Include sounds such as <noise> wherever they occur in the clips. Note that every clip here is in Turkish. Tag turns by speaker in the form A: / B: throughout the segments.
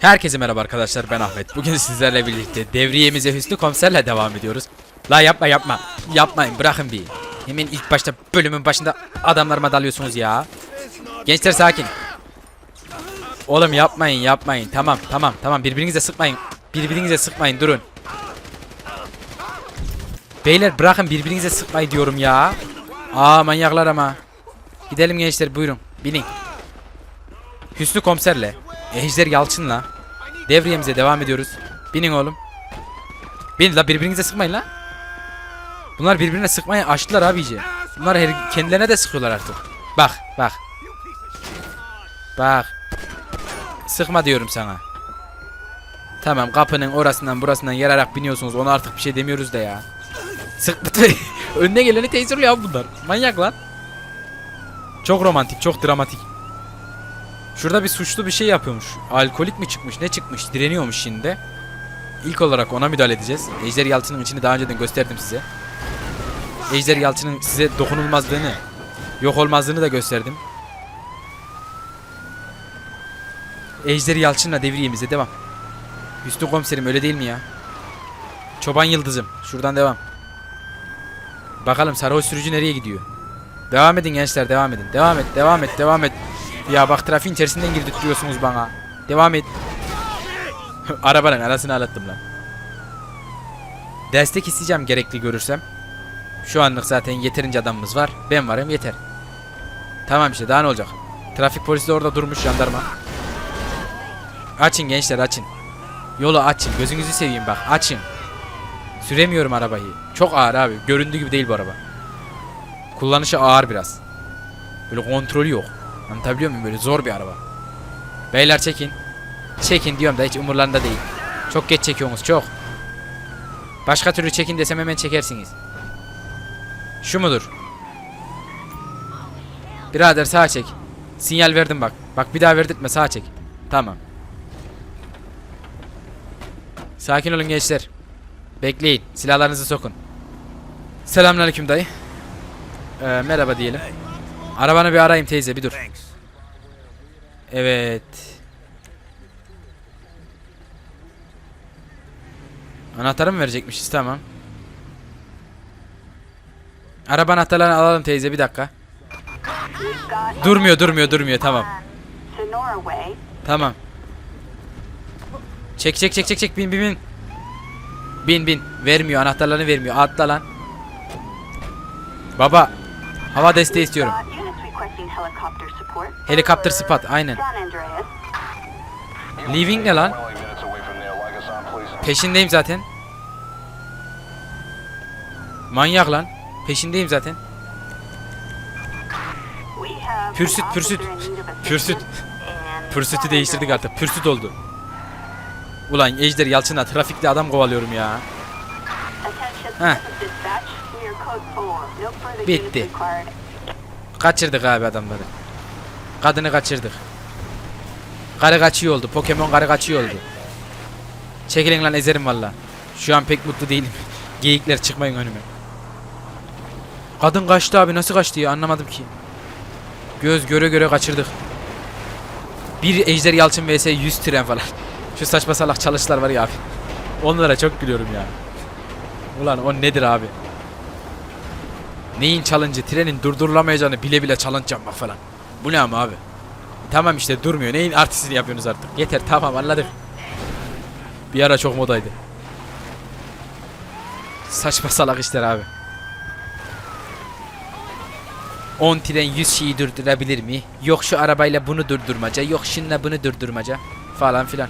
A: Herkese merhaba arkadaşlar ben Ahmet. Bugün sizlerle birlikte devriyemize Hüsnü Komiser'le devam ediyoruz. La yapma yapma. Yapmayın bırakın bir. Hemen ilk başta bölümün başında adamlarıma dalıyorsunuz ya. Gençler sakin. Oğlum yapmayın yapmayın. Tamam tamam tamam birbirinize sıkmayın. Birbirinize sıkmayın durun. Beyler bırakın birbirinize sıkmayın diyorum ya. Aa manyaklar ama. Gidelim gençler buyurun. Binin. Hüsnü Komiser'le Ejder Yalçın'la devriyemize devam ediyoruz. Binin oğlum. Binin la birbirinize sıkmayın la. Bunlar birbirine sıkmayı açtılar abi iyice. Bunlar her, kendilerine de sıkıyorlar artık. Bak bak. Bak. Sıkma diyorum sana. Tamam kapının orasından burasından yararak biniyorsunuz. Ona artık bir şey demiyoruz da ya. Sık <laughs> Önüne geleni taserlıyor abi bunlar. Manyak lan. Çok romantik, çok dramatik. Şurada bir suçlu bir şey yapıyormuş. Alkolik mi çıkmış ne çıkmış direniyormuş şimdi. İlk olarak ona müdahale edeceğiz. Ejder Yalçın'ın içini daha önceden gösterdim size. Ejder Yalçın'ın size dokunulmazlığını, yok olmazlığını da gösterdim. Ejder Yalçın'la devriyemize devam. Hüsnü komiserim öyle değil mi ya? Çoban Yıldızım. Şuradan devam. Bakalım sarhoş sürücü nereye gidiyor? Devam edin gençler devam edin. Devam et devam et devam et. Ya bak trafiğin içerisinden girdirtiyorsunuz bana. Devam et. <laughs> Arabanın arasını ağlattım lan. Destek isteyeceğim gerekli görürsem. Şu anlık zaten yeterince adamımız var. Ben varım yeter. Tamam işte daha ne olacak? Trafik polisi de orada durmuş jandarma. Açın gençler açın. Yolu açın gözünüzü seveyim bak açın. Süremiyorum arabayı. Çok ağır abi. Göründüğü gibi değil bu araba. Kullanışı ağır biraz. Böyle kontrolü yok. Anlatabiliyor muyum? Böyle zor bir araba. Beyler çekin. Çekin diyorum da hiç umurlarında değil. Çok geç çekiyorsunuz çok. Başka türlü çekin desem hemen çekersiniz. Şu mudur? Birader sağa çek. Sinyal verdim bak. Bak bir daha verdirtme sağa çek. Tamam. Sakin olun gençler. Bekleyin. Silahlarınızı sokun. Selamünaleyküm dayı. Ee, merhaba diyelim. Arabanı bir arayayım teyze bir dur. Evet. Anahtarı mı verecekmişiz tamam. Araba anahtarlarını alalım teyze bir dakika. Durmuyor durmuyor durmuyor tamam. Tamam. Çek çek çek çek çek bin bin bin. Bin bin. Vermiyor anahtarlarını vermiyor. Atla lan. Baba. Hava desteği istiyorum. Helikopter spot aynen. Leaving ne lan? Peşindeyim zaten. Manyak lan. Peşindeyim zaten. Pürsüt, pürsüt. Pürsüt. Pürsütü değiştirdik artık. Pürsüt oldu. Ulan Ejder Yalçın'a trafikte adam kovalıyorum ya. Heh.
B: service dispatch. We are code 4. No further
A: Bitti. Kaçırdık abi adamları. Kadını kaçırdık. Karı kaçıyor oldu. Pokemon karı kaçıyor oldu. Çekilin lan ezerim valla. Şu an pek mutlu değilim. <laughs> Geyikler çıkmayın önüme. Kadın kaçtı abi nasıl kaçtı ya anlamadım ki. Göz göre göre kaçırdık. Bir Ejder Yalçın vs 100 tren falan. <laughs> Şu saçma salak çalışlar var ya abi. Onlara çok gülüyorum ya. Ulan o nedir abi? Neyin challenge'ı? Trenin durdurulamayacağını bile bile challenge yapmak falan. Bu ne ama abi? Tamam işte durmuyor. Neyin artistini yapıyorsunuz artık? Yeter tamam anladık. Bir ara çok modaydı. Saçma salak işler abi. 10 tren 100 şeyi durdurabilir mi? Yok şu arabayla bunu durdurmaca, yok şunla bunu durdurmaca falan filan.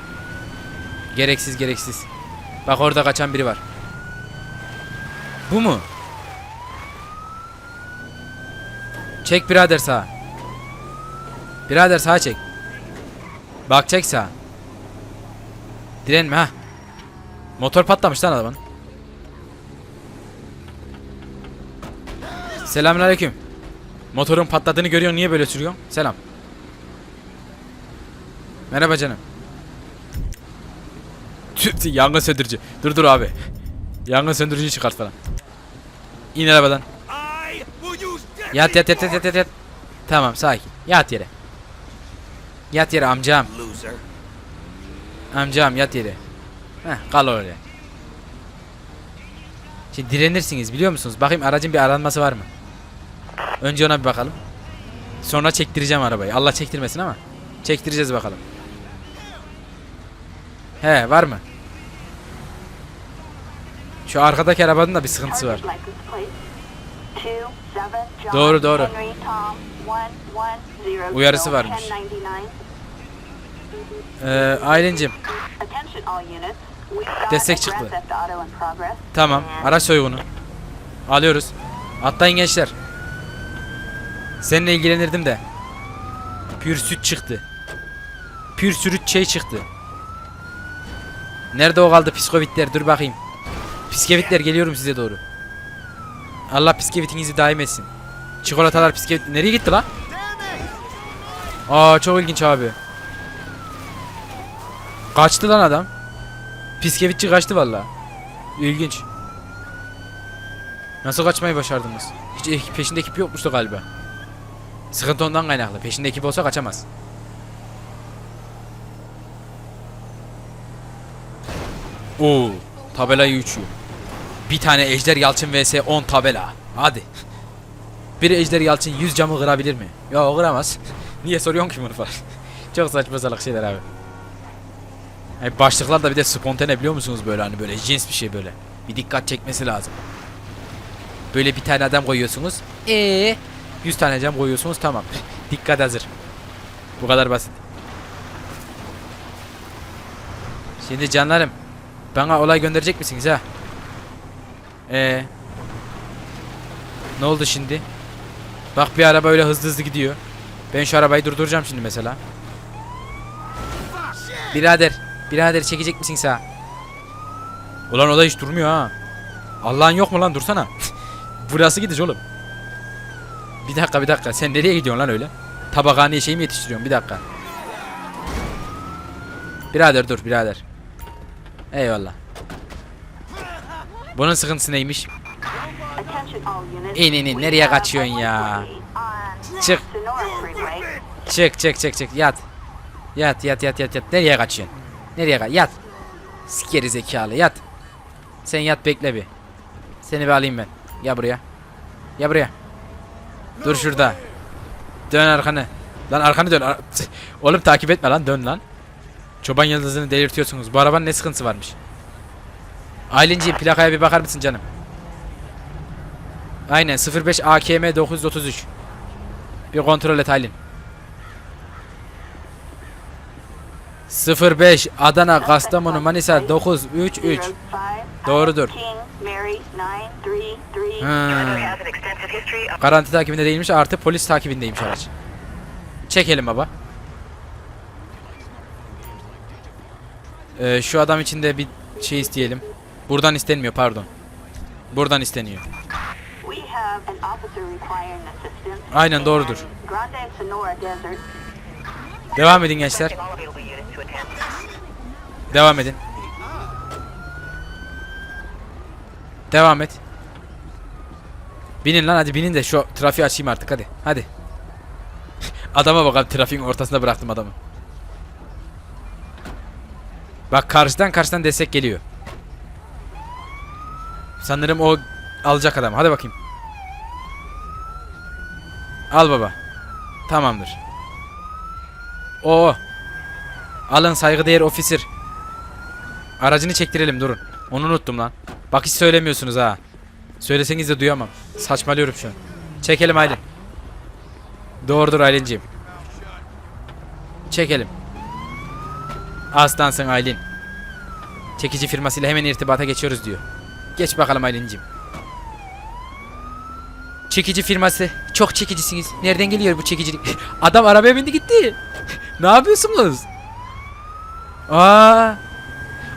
A: Gereksiz gereksiz. Bak orada kaçan biri var. Bu mu? Çek birader sağa. Birader sağa çek. Bak çek sağa. Direnme ha. Motor patlamış lan adamın. Selamünaleyküm. Motorun patladığını görüyorsun niye böyle sürüyorsun? Selam. Merhaba canım. Yangın söndürücü. Dur dur abi. Yangın söndürücüyü çıkart falan. İn arabadan. Yat yat yat yat yat yat. Tamam sakin. Yat yere. Yat yere amcam. Amcam yat yere. Heh kal oraya. Şimdi direnirsiniz biliyor musunuz? Bakayım aracın bir aranması var mı? Önce ona bir bakalım. Sonra çektireceğim arabayı. Allah çektirmesin ama. Çektireceğiz bakalım. He var mı? Şu arkadaki arabanın da bir sıkıntısı var. Doğru, doğru. Uyarısı varmış.
B: 1099.
A: Ee, Aylin'cim Destek çıktı. Tamam araç soygunu. Alıyoruz. Atlayın gençler. Seninle ilgilenirdim de. Pür süt çıktı. Pür sürüt şey çıktı. Nerede o kaldı psikovitler dur bakayım. Psikovitler geliyorum size doğru. Allah psikovitinizi daim etsin. Çikolatalar psikovit nereye gitti lan? Aa çok ilginç abi. Kaçtı lan adam. Piskevitçi kaçtı valla. İlginç. Nasıl kaçmayı başardınız? Hiç ekip- peşinde ekip yokmuştu galiba. Sıkıntı ondan kaynaklı. Peşinde ekip olsa kaçamaz. Oo, tabelayı uçuyor. Bir tane Ejder Yalçın vs 10 tabela. Hadi. Bir Ejder Yalçın 100 camı kırabilir mi? Ya kıramaz. <laughs> Niye soruyorsun ki bunu falan? <laughs> Çok saçma salak şeyler abi. Yani başlıklar da bir de spontane biliyor musunuz böyle hani böyle cins bir şey böyle. Bir dikkat çekmesi lazım. Böyle bir tane adam koyuyorsunuz. Ee 100 tane cam koyuyorsunuz tamam. <laughs> dikkat hazır. Bu kadar basit. Şimdi canlarım bana olay gönderecek misiniz ha? Ee Ne oldu şimdi? Bak bir araba öyle hızlı hızlı gidiyor. Ben şu arabayı durduracağım şimdi mesela. Birader, birader çekecek misin sağa? Ulan o da hiç durmuyor ha. Allah'ın yok mu lan dursana. <laughs> Burası gidiş oğlum. Bir dakika bir dakika sen nereye gidiyorsun lan öyle? Tabakhaneye şey mi yetiştiriyorsun bir dakika. Birader dur birader. Eyvallah. Bunun sıkıntısı neymiş? İn in in nereye kaçıyorsun ya? Çık. Çık çık çık çık yat. Yat yat yat yat yat. Nereye kaçıyorsun? Nereye kaç? Yat. Sikeri zekalı yat. Sen yat bekle bir. Seni bir alayım ben. Gel buraya. Gel buraya. Dur şurada. Dön arkanı. Lan arkanı dön. Ar- Oğlum takip etme lan dön lan. Çoban yıldızını delirtiyorsunuz. Bu arabanın ne sıkıntısı varmış? Aylinci plakaya bir bakar mısın canım? Aynen 05 AKM 933. Bir kontrol et Aylin. 05 Adana Kastamonu Manisa 933 Doğrudur.
B: Of
A: Garanti takibinde değilmiş artı polis takibindeymiş araç. Çekelim baba. Ee, şu adam için de bir şey isteyelim. Buradan istenmiyor pardon. Buradan isteniyor. Aynen, doğrudur. Devam edin gençler. Devam edin. Devam et. Binin lan hadi binin de şu trafiği açayım artık hadi. Hadi. <laughs> Adama bak abi trafiğin ortasında bıraktım adamı. Bak karşıdan karşıdan destek geliyor. Sanırım o alacak adam. Hadi bakayım. Al baba. Tamamdır. Oo. Alın saygıdeğer ofisir. Aracını çektirelim durun. Onu unuttum lan. Bak hiç söylemiyorsunuz ha. Söyleseniz de duyamam. Saçmalıyorum şu an. Çekelim Aylin. Doğrudur Aylin'ciğim. Çekelim. Aslansın Aylin. Çekici firmasıyla hemen irtibata geçiyoruz diyor. Geç bakalım Aylin'ciğim. Çekici firması. Çok çekicisiniz. Nereden geliyor bu çekicilik? <laughs> Adam arabaya bindi gitti. <laughs> ne yapıyorsunuz? Aa.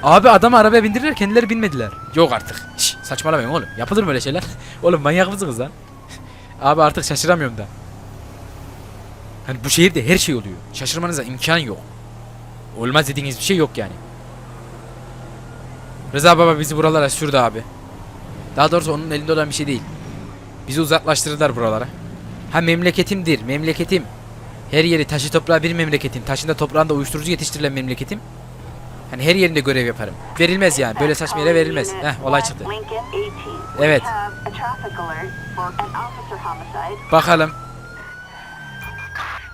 A: Abi adam arabaya bindirdiler kendileri binmediler. Yok artık. Şş, saçmalamayın oğlum. Yapılır mı öyle şeyler? <laughs> oğlum manyak mısınız lan? Abi artık şaşıramıyorum da. Hani bu şehirde her şey oluyor. Şaşırmanıza imkan yok. Olmaz dediğiniz bir şey yok yani. Rıza baba bizi buralara sürdü abi. Daha doğrusu onun elinde olan bir şey değil. Bizi uzaklaştırdılar buralara. Ha memleketimdir, memleketim. Her yeri taşı toprağı bir memleketim. Taşında toprağında uyuşturucu yetiştirilen memleketim. Hani her yerinde görev yaparım. Verilmez yani. Böyle saçma yere verilmez. Heh olay çıktı.
B: Lincoln 18.
A: Evet. Bakalım.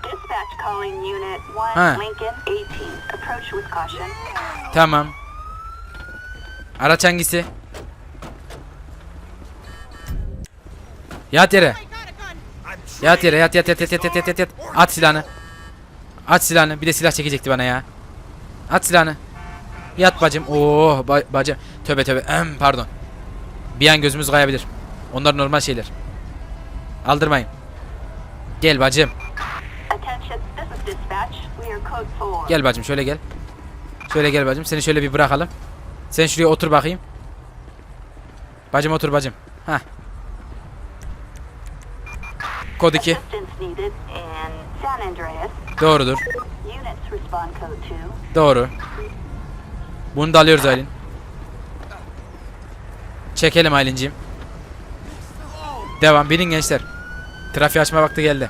B: Dispatch calling unit 1
A: Ha.
B: Lincoln 18. Approach with caution.
A: Tamam. Araç hangisi? Yat yere. Yat yere yat yat yat yat yat yat yat yat yat. At silahını. At silahını. Bir de silah çekecekti bana ya. At silahını. Yat bacım. Oo ba bacım. Tövbe tövbe. Em, pardon. Bir an gözümüz kayabilir. Onlar normal şeyler. Aldırmayın. Gel bacım.
B: Attention, this is dispatch. We are code 4.
A: Gel bacım şöyle gel. Şöyle gel bacım. Seni şöyle bir bırakalım. Sen şuraya otur bakayım. Bacım otur bacım. Hah. Kod 2.
B: Assistance needed in San Andreas.
A: Doğrudur.
B: Units respond code 2.
A: Doğru. Bunu da alıyoruz Aylin. Çekelim Aylin'ciğim. Devam. Binin gençler. Trafiği açma vakti geldi.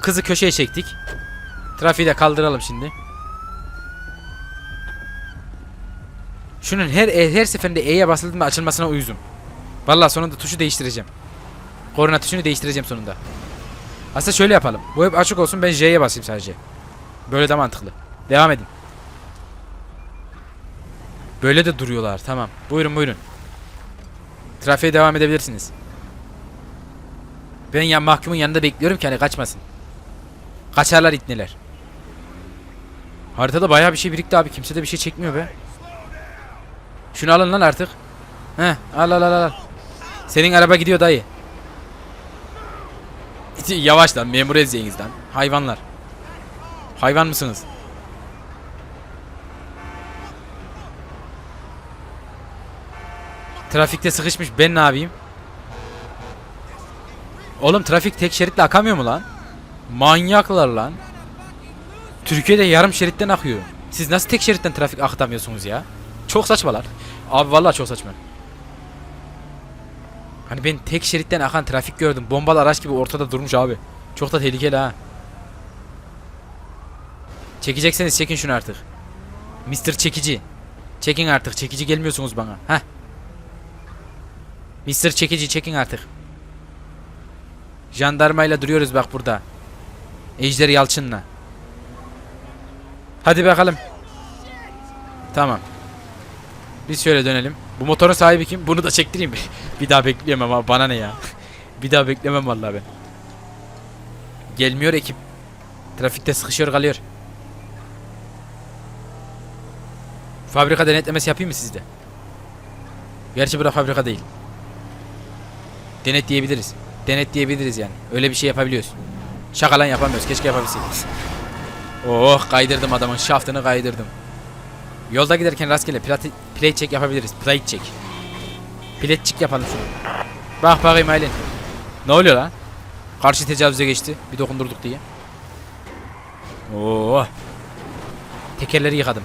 A: Kızı köşeye çektik. Trafiği de kaldıralım şimdi. Şunun her her seferinde E'ye basıldığında açılmasına uyuzum. Vallahi sonunda tuşu değiştireceğim. Korna tuşunu değiştireceğim sonunda. Aslında şöyle yapalım. Bu hep açık olsun ben J'ye basayım sadece. Böyle de mantıklı. Devam edin. Böyle de duruyorlar. Tamam. Buyurun buyurun. Trafiğe devam edebilirsiniz. Ben ya mahkumun yanında bekliyorum ki hani kaçmasın. Kaçarlar itneler. Haritada bayağı bir şey birikti abi. Kimse de bir şey çekmiyor be. Şunu alın lan artık. Heh al al al al. Senin araba gidiyor dayı. Yavaş lan memur ezeceğiniz lan. Hayvanlar. Hayvan mısınız? Trafikte sıkışmış ben ne yapayım? Oğlum trafik tek şeritle akamıyor mu lan? Manyaklar lan. Türkiye'de yarım şeritten akıyor. Siz nasıl tek şeritten trafik akıtamıyorsunuz ya? Çok saçmalar. Abi vallahi çok saçma. Hani ben tek şeritten akan trafik gördüm. Bombalı araç gibi ortada durmuş abi. Çok da tehlikeli ha. Çekecekseniz çekin şunu artık. Mr. Çekici. Çekin artık. Çekici gelmiyorsunuz bana. Heh. Mr. Çekici çekin artık. Jandarmayla duruyoruz bak burada. Ejder Yalçın'la. Hadi bakalım. Tamam. Biz şöyle dönelim. Bu motorun sahibi kim? Bunu da çektireyim mi? <laughs> bir daha bekleyemem abi. Bana ne ya? <laughs> bir daha beklemem vallahi ben. Gelmiyor ekip. Trafikte sıkışıyor kalıyor. Fabrika denetlemesi yapayım mı sizde? Gerçi bura fabrika değil. Denet diyebiliriz. Denet diyebiliriz yani. Öyle bir şey yapabiliyoruz. Şaka lan yapamıyoruz. Keşke yapabilseydik. <laughs> Oh kaydırdım adamın şaftını kaydırdım. Yolda giderken rastgele plate, plate check yapabiliriz. Plate check. Plate check yapalım şunu. Bak bakayım Aylin. Ne oluyor lan? Karşı tecavüze geçti. Bir dokundurduk diye. Oo. Tekerleri yıkadım.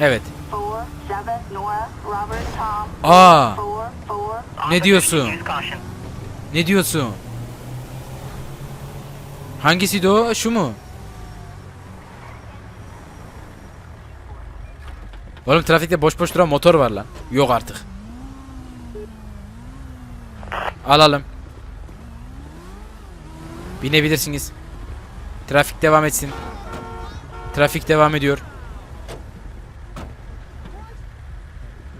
A: Evet.
B: 47 Nora Robert Tom.
A: Aa.
B: 44.
A: Ne diyorsun? Ne diyorsun? Hangisiydi o? Şu mu? Oğlum trafikte boş boş duran motor var lan. Yok artık. Alalım. Binebilirsiniz. Trafik devam etsin. Trafik devam ediyor.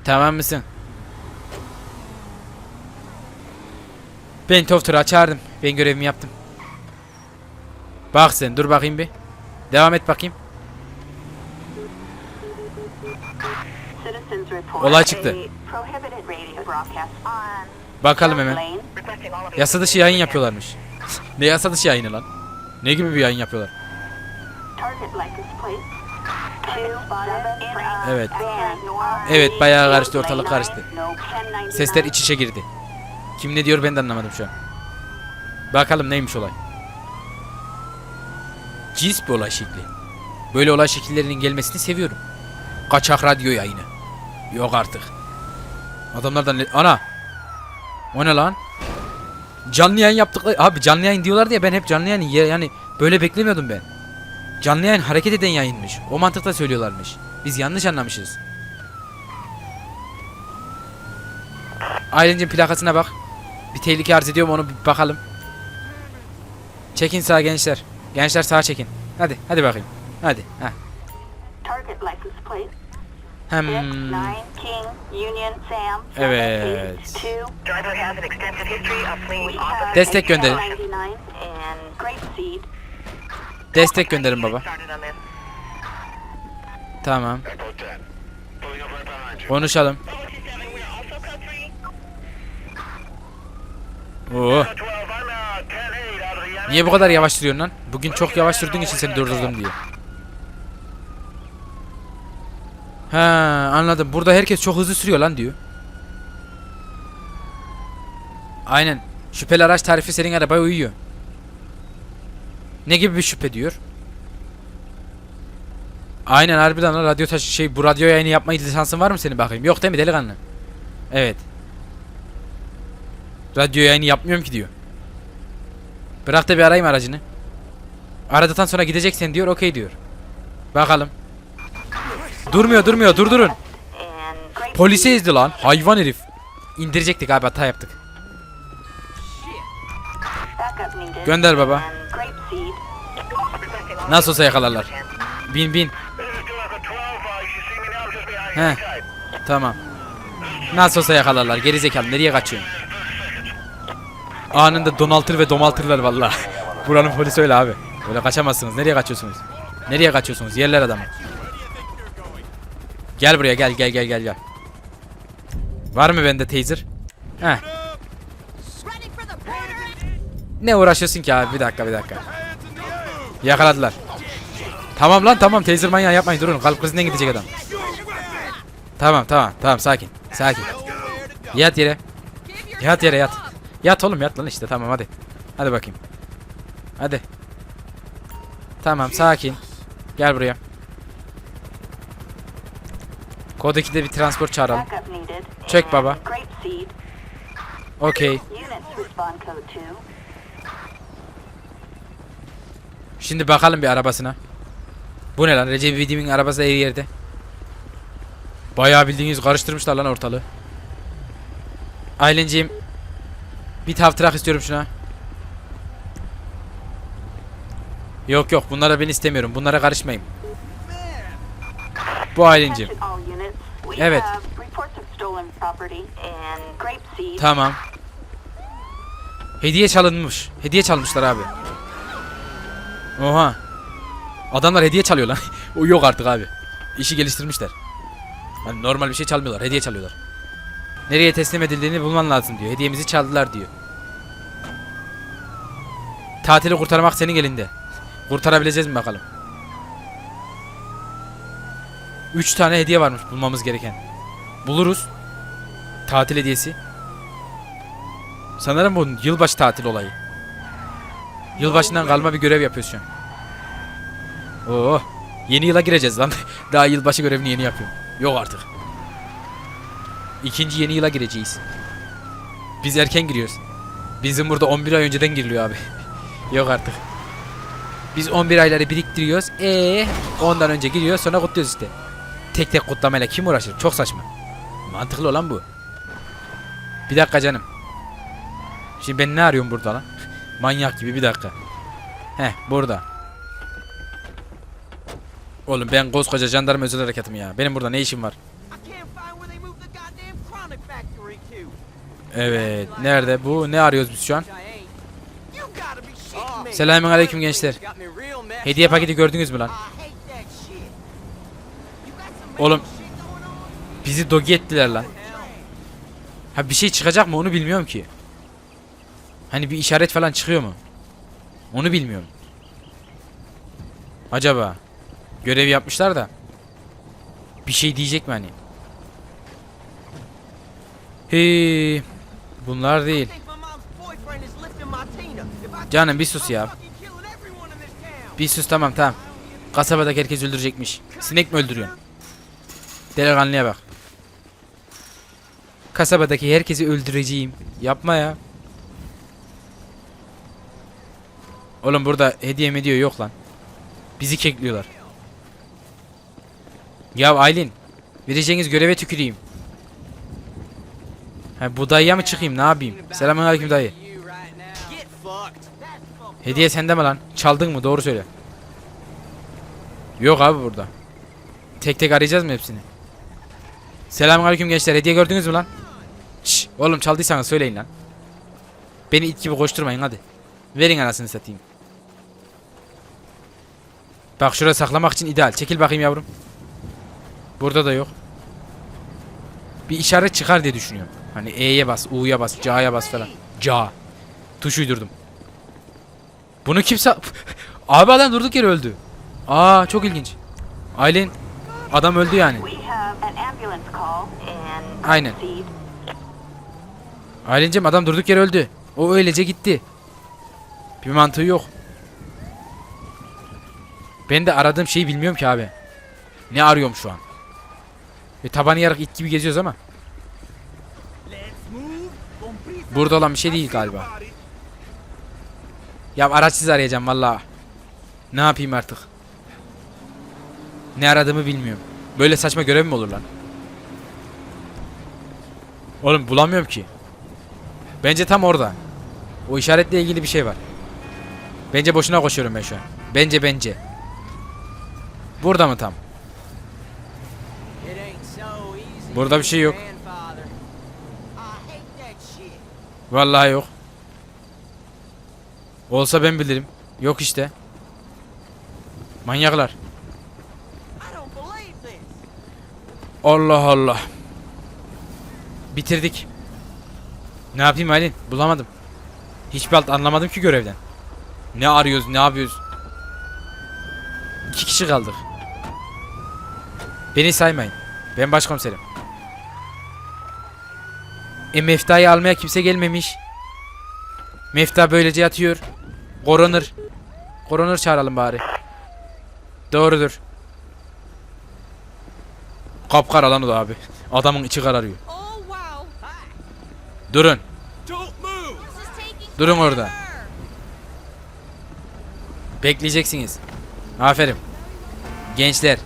A: Tamam mısın? Ben Tofter'ı çağırdım. Ben görevimi yaptım. Bak sen dur bakayım bir. Devam et bakayım. Olay çıktı. Bakalım hemen. Yasa dışı yayın yapıyorlarmış. <laughs> ne yasa dışı yayını lan? Ne gibi bir yayın yapıyorlar? Evet. Evet, bayağı karıştı, ortalık karıştı.
B: no, 1099.
A: Sesler iç içe girdi. Kim ne diyor ben de anlamadım şu an. Bakalım neymiş olay. Cins bir olay şekli. Böyle olay şekillerinin gelmesini seviyorum. Kaçak radyo yayını. Yok artık. Adamlardan ana. O ne lan? Canlı yayın yaptıkları abi canlı yayın diyorlar diye ben hep canlı yayın ya- yani böyle beklemiyordum ben. Canlı yayın hareket eden yayınmış. O mantıkla söylüyorlarmış. Biz yanlış anlamışız. Aylin'cin plakasına bak. Bir tehlike arz ediyor mu onu bir bakalım. Çekin sağa gençler. Gençler sağa çekin. Hadi hadi bakayım. Hadi. Heh. Hem Evet. Destek gönderin.
B: 99 and Grapeseed.
A: destek gönderin baba. Tamam. Konuşalım. Oo. Niye bu kadar yavaş sürüyorsun lan? Bugün çok yavaş sürdüğün için seni durdurdum diye. Ha anladım. Burada herkes çok hızlı sürüyor lan diyor. Aynen. Şüpheli araç tarifi senin arabaya uyuyor. Ne gibi bir şüphe diyor? Aynen harbiden lan radyo taşı şey bu radyo yayını yapma lisansın var mı senin bakayım? Yok değil mi delikanlı? Evet. Radyo yayını yapmıyorum ki diyor. Bırak da bir arayayım aracını. Aradıktan sonra gideceksen diyor okey diyor. Bakalım. Durmuyor durmuyor durdurun. Polise ezdi lan hayvan herif. İndirecektik abi hata yaptık. Gönder baba. Nasıl olsa yakalarlar. Bin bin. He. Tamam. Nasıl olsa yakalarlar. Geri zekalı nereye kaçıyorsun? Anında donaltır ve domaltırlar vallahi. <laughs> Buranın polisi öyle abi. Böyle kaçamazsınız. Nereye kaçıyorsunuz? Nereye kaçıyorsunuz? Yerler adamı. Gel buraya gel gel gel gel gel. Var mı bende taser? Heh. Ne uğraşıyorsun ki abi? Bir dakika bir dakika. Yakaladılar. Tamam lan tamam taser manyağı yapmayın durun. Kalp krizinden gidecek adam. Tamam tamam tamam sakin. Sakin. Yat yere. Yat yere yat. Yat oğlum yat lan işte tamam hadi. Hadi bakayım. Hadi. Tamam sakin. Gel buraya. Kod 2'de bir transport çağıralım.
B: And
A: baba. Okey.
B: Units respond code 2.
A: Şimdi bakalım bir arabasına. Bu ne lan? Recep İvedik'in arabası ev yerde. Bayağı bildiğiniz karıştırmışlar lan ortalığı. Aylinciğim. Bir tavtırak istiyorum şuna. Yok yok bunlara ben istemiyorum. Bunlara karışmayın. Bu Aylinciğim. Evet. Tamam. Hediye çalınmış. Hediye çalmışlar abi. Oha. Adamlar hediye çalıyor lan. <laughs> o yok artık abi. İşi geliştirmişler. Hani normal bir şey çalmıyorlar. Hediye çalıyorlar. Nereye teslim edildiğini bulman lazım diyor. Hediyemizi çaldılar diyor. Tatili kurtarmak senin elinde. Kurtarabileceğiz mi bakalım. Üç tane hediye varmış bulmamız gereken. Buluruz. Tatil hediyesi. Sanırım bu yılbaşı tatil olayı. Yılbaşından kalma bir görev an. Oo, yeni yıla gireceğiz lan. <laughs> Daha yılbaşı görevini yeni yapıyorum. Yok artık. İkinci yeni yıla gireceğiz. Biz erken giriyoruz. Bizim burada 11 ay önceden giriliyor abi. <laughs> Yok artık. Biz 11 ayları biriktiriyoruz. Ee, ondan önce giriyor sonra kutluyoruz işte. Tek tek kutlamayla kim uğraşır? Çok saçma. Mantıklı olan bu. Bir dakika canım. Şimdi ben ne arıyorum burada lan? <laughs> Manyak gibi bir dakika. Heh burada. Oğlum ben koskoca jandarma özel harekatım ya. Benim burada ne işim var? Evet. Nerede bu? Ne arıyoruz biz şu an?
C: I ain't. You gotta be shitting me.
A: Selamun aleyküm gençler. Hediye paketi gördünüz mü lan? Oğlum bizi dogi ettiler lan. Ha bir şey çıkacak mı onu bilmiyorum ki. Hani bir işaret falan çıkıyor mu? Onu bilmiyorum. Acaba görev yapmışlar da bir şey diyecek mi hani? Hey, bunlar değil. Canım bir sus ya. Bir sus tamam tamam. Kasabadaki herkes öldürecekmiş. Sinek mi öldürüyorsun? Delikanlıya bak. Kasabadaki herkesi öldüreceğim. Yapma ya. Oğlum burada hediye mediye yok lan. Bizi kekliyorlar. Ya Aylin. Vereceğiniz göreve tüküreyim. Ha, bu dayıya mı çıkayım ne yapayım? Selamünaleyküm dayı. Hediye sende mi lan? Çaldın mı? Doğru söyle. Yok abi burada. Tek tek arayacağız mı hepsini? Selamünaleyküm gençler. Hediye gördünüz mü lan? Şş, oğlum çaldıysanız söyleyin lan. Beni it gibi koşturmayın hadi. Verin anasını satayım. Bak şuraya saklamak için ideal. Çekil bakayım yavrum. Burada da yok. Bir işaret çıkar diye düşünüyorum. Hani E'ye bas, U'ya bas, C'ye bas falan. Ca. Tuş uydurdum. Bunu kimse... Abi adam durduk yere öldü. Aa çok ilginç. Aylin adam öldü yani. Aynen. Aylin'cim adam durduk yere öldü. O öylece gitti. Bir mantığı yok. Ben de aradığım şeyi bilmiyorum ki abi. Ne arıyorum şu an? E, tabanı yarak it gibi geziyoruz ama. Burada olan bir şey değil galiba. Ya araçsız arayacağım valla. Ne yapayım artık? Ne aradığımı bilmiyorum. Böyle saçma görev mi olur lan? Oğlum bulamıyorum ki. Bence tam orada. O işaretle ilgili bir şey var. Bence boşuna koşuyorum ben şu an. Bence bence. Burada mı tam? Burada bir şey yok. Vallahi yok. Olsa ben bilirim. Yok işte. Manyaklar. Allah Allah. Bitirdik. Ne yapayım Aylin? Bulamadım. Hiçbir alt anlamadım ki görevden. Ne arıyoruz, ne yapıyoruz? İki kişi kaldık. Beni saymayın. Ben başkomiserim. E Mefta'yı almaya kimse gelmemiş. Mefta böylece yatıyor. Koronur. Koronur çağıralım bari. Doğrudur. Kapkara lan o da abi. Adamın içi kararıyor. Durun. Durun orada. Bekleyeceksiniz. Aferin. Gençler.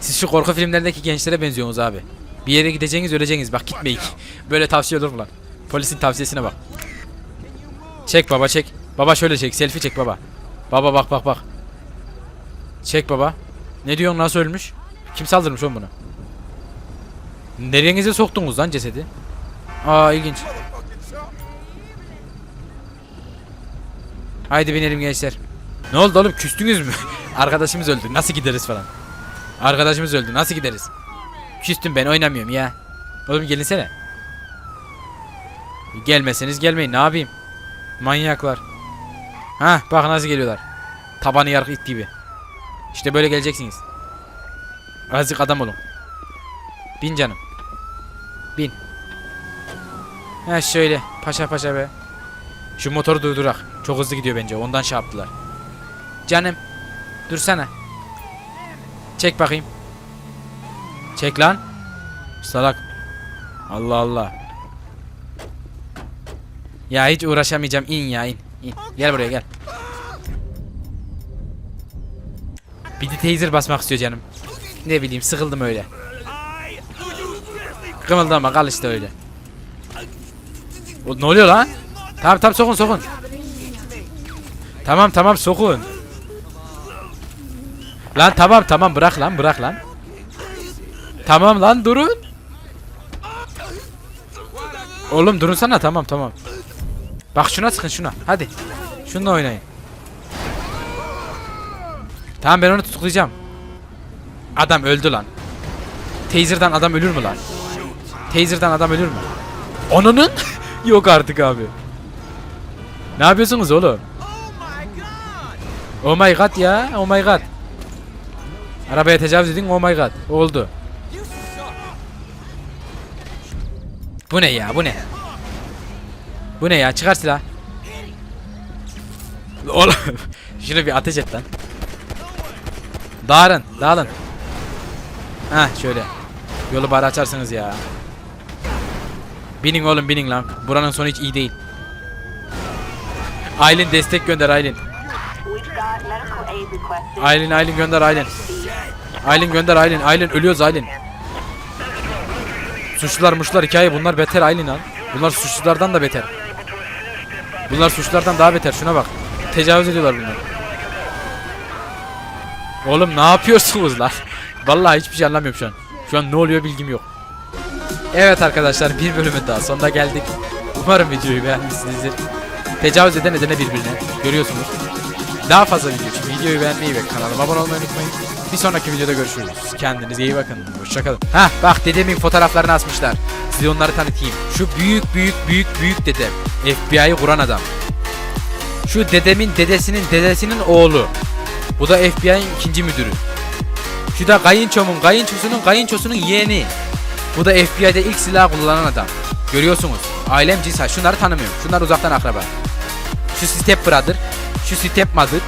A: Siz şu korku filmlerindeki gençlere benziyorsunuz abi. Bir yere gideceğiniz öleceğiniz. Bak gitmeyin. <laughs> Böyle tavsiye olur mu lan? Polisin tavsiyesine bak. Çek baba çek. Baba şöyle çek. Selfie çek baba. Baba bak bak bak. Çek baba. Ne diyorsun nasıl ölmüş? Kim saldırmış oğlum bunu? Nerenize soktunuz lan cesedi? Aa ilginç. Haydi binelim gençler. Ne oldu oğlum küstünüz mü? <laughs> Arkadaşımız öldü. Nasıl gideriz falan. Arkadaşımız öldü. Nasıl gideriz? Küstüm ben oynamıyorum ya. Oğlum gelinsene. Gelmeseniz gelmeyin ne yapayım? Manyaklar. Ha bak nasıl geliyorlar. Tabanı yarık it gibi. İşte böyle geleceksiniz. Azıcık adam olun. Bin canım. Bin. Ha şöyle paşa paşa be. Şu motoru durdurak. Çok hızlı gidiyor bence. Ondan şey yaptılar. Canım. Dursana. Çek bakayım. Çek lan. Salak. Allah Allah. Ya hiç uğraşamayacağım. İn ya in. in. Gel buraya gel. Bir de taser basmak istiyor canım. Ne bileyim sıkıldım öyle. Kımıldama kal işte öyle. O, ne oluyor lan? Tamam tamam sokun sokun. Tamam tamam sokun. Lan tamam tamam bırak lan bırak lan. Tamam lan durun. Oğlum durunsana tamam tamam. Bak şuna sıkın şuna hadi. Şununla oynayın. Tamam ben onu tutuklayacağım. Adam öldü lan. Taser'dan adam ölür mü lan? Taser'dan adam ölür mü? Onunun? <laughs> Yok artık abi. Ne yapıyorsunuz oğlum?
C: Oh my god.
A: Ya. Oh my god. Arabaya tecavüz edin. Oh my god. Oldu. Bu ne ya? Bu ne? Bu ne ya? Çıkar silah. Oğlum. <laughs> Şunu bir ateş et lan. Dağılın. Dağılın. Heh şöyle. Yolu bari açarsınız ya. Binin oğlum binin lan. Buranın sonu hiç iyi değil. Aylin destek gönder Aylin. Aylin Aylin gönder Aylin. Aylin gönder Aylin. Aylin ölüyoruz Aylin. Suçlular muşlar hikaye bunlar beter Aylin al. Bunlar suçlulardan da beter. Bunlar suçlulardan daha beter şuna bak. Tecavüz ediyorlar bunlar. Oğlum ne yapıyorsunuz lan? Vallahi hiçbir şey anlamıyorum şu an. Şu an ne oluyor bilgim yok. Evet arkadaşlar bir bölümün daha sonuna geldik. Umarım videoyu beğenmişsinizdir. Tecavüz eden edene birbirine. Görüyorsunuz. Daha fazla video için videoyu beğenmeyi ve kanalıma abone olmayı unutmayın. Bir sonraki videoda görüşürüz. Kendinize iyi bakın. Hoşçakalın. Hah bak dedemin fotoğraflarını asmışlar. Size onları tanıtayım. Şu büyük büyük büyük büyük dedem. FBI'yi kuran adam. Şu dedemin dedesinin dedesinin oğlu. Bu da FBI'nin ikinci müdürü. Şu da kayınçomun kayınçosunun kayınçosunun yeğeni. Bu da FBI'de ilk silah kullanan adam. Görüyorsunuz. Ailem cins. Şunları tanımıyorum. Şunlar uzaktan akraba. Şu step brother. Şu step mother.